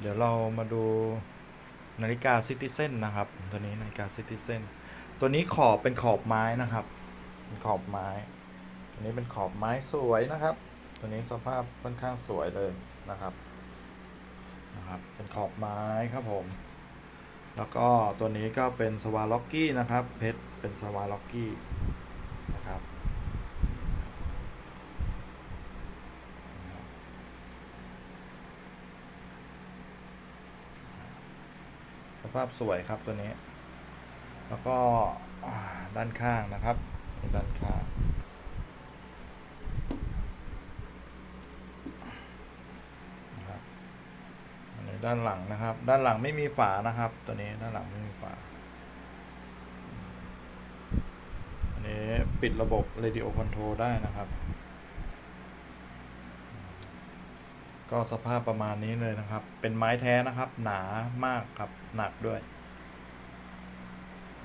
เดี๋ยวเรามาดูนาฬิกาซิติเซนนะครับ ตัวนี้นาฬิกาซิติเซนตัวนี้ขอบเป็นขอบไม้นะครับเป็นขอบไม้ตัวนี้เป็นขอบไม้สวยนะครับ ตัวนี้สภาพค่อนข้างสวยเลยนะครับนะครับเป็นขอบไม้ครับผม แล้วก็ตัวนี้ก็เป็นสวาล็อกกี้นะครับ เพชรเป็นสวาล็อกกี้นะครับ ส ภาพสวยครับตัวนี้ แล้วก็ด้านข้างนะครับเป็นด้านข้างด้านหลังนะครับ ด้านหลังไม่มีฝานะครับ ตัวนี้ด้านหลังไม่มีฝา อันนี้ปิดระบบ radio control ได้นะครับ ก็สภาพประมาณนี้เลยนะครับ เป็นไม้แท้นะครับ หนามากครับ หนักด้วย